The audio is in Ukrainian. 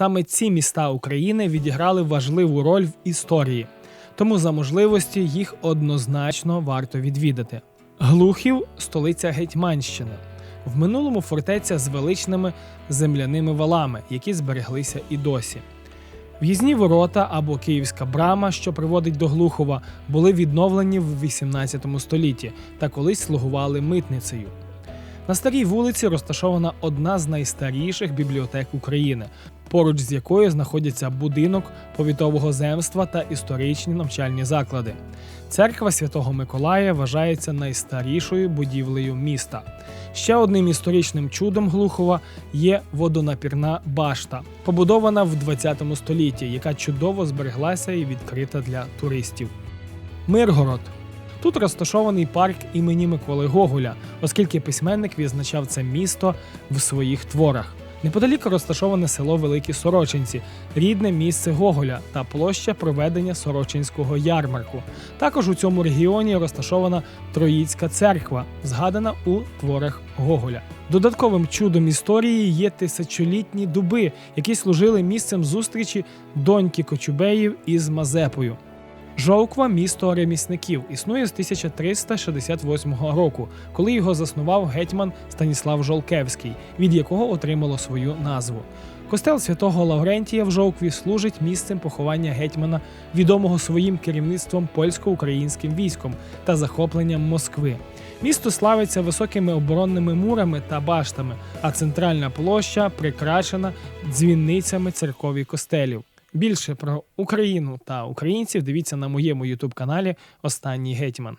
Саме ці міста України відіграли важливу роль в історії, тому за можливості їх однозначно варто відвідати. Глухів столиця Гетьманщини. В минулому фортеця з величними земляними валами, які збереглися і досі. В'їзні ворота або Київська брама, що приводить до Глухова, були відновлені в 18 столітті та колись слугували митницею. На старій вулиці розташована одна з найстаріших бібліотек України, поруч з якою знаходяться будинок повітового земства та історичні навчальні заклади. Церква Святого Миколая вважається найстарішою будівлею міста. Ще одним історичним чудом Глухова є водонапірна башта, побудована в 20 столітті, яка чудово збереглася і відкрита для туристів. Миргород. Тут розташований парк імені Миколи Гоголя, оскільки письменник відзначав це місто в своїх творах. Неподалік розташоване село Великі Сорочинці, рідне місце Гоголя та площа проведення Сорочинського ярмарку. Також у цьому регіоні розташована Троїцька церква, згадана у творах Гоголя. Додатковим чудом історії є тисячолітні дуби, які служили місцем зустрічі доньки Кочубеїв із Мазепою. Жовква місто ремісників існує з 1368 року, коли його заснував гетьман Станіслав Жолкевський, від якого отримало свою назву. Костел святого Лаврентія в Жовкві служить місцем поховання гетьмана, відомого своїм керівництвом польсько-українським військом та захопленням Москви. Місто славиться високими оборонними мурами та баштами, а центральна площа прикрашена дзвінницями церков костелів. Більше про Україну та українців дивіться на моєму ютуб каналі Останній гетьман.